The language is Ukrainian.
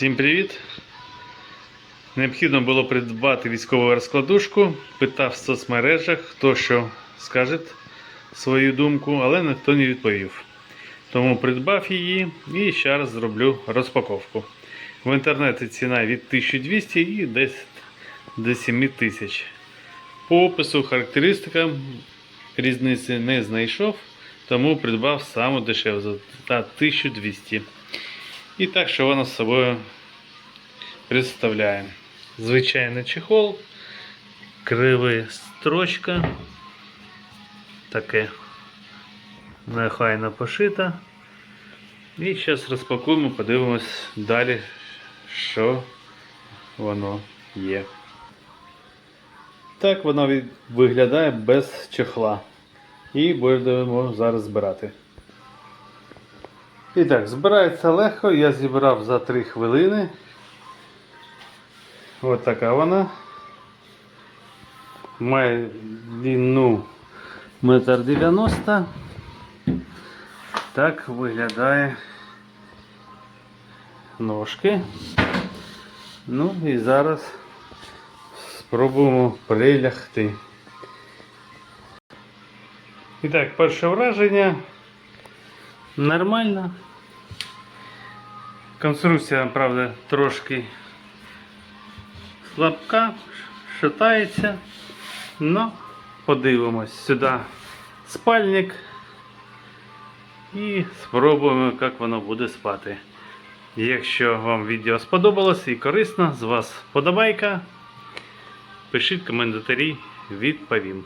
Всім привіт! Необхідно було придбати військову розкладушку. Питав в соцмережах, хто що скаже свою думку, але ніхто не відповів. Тому придбав її і зараз зроблю розпаковку. В інтернеті ціна від 1200 і десь до 7000. По опису, характеристикам різниці не знайшов, тому придбав саму дешеву за 1200. І так, що вона з собою представляє. Звичайний чехол, крива строчка, таке нехайно пошита. І зараз розпакуємо, подивимось далі, що воно є. Так воно виглядає без чехла. І будемо зараз збирати. І так, збирається легко, я зібрав за 3 хвилини. Ось така вона. Має длину 1,90 м. Так виглядає ножки. Ну і зараз спробуємо прилягти. І так, перше враження нормально. Конструкція, правда, трошки слабка, шатається. Ну, подивимось сюди спальник і спробуємо, як воно буде спати. Якщо вам відео сподобалось і корисно, з вас подобайка. Пишіть коментарі, відповім.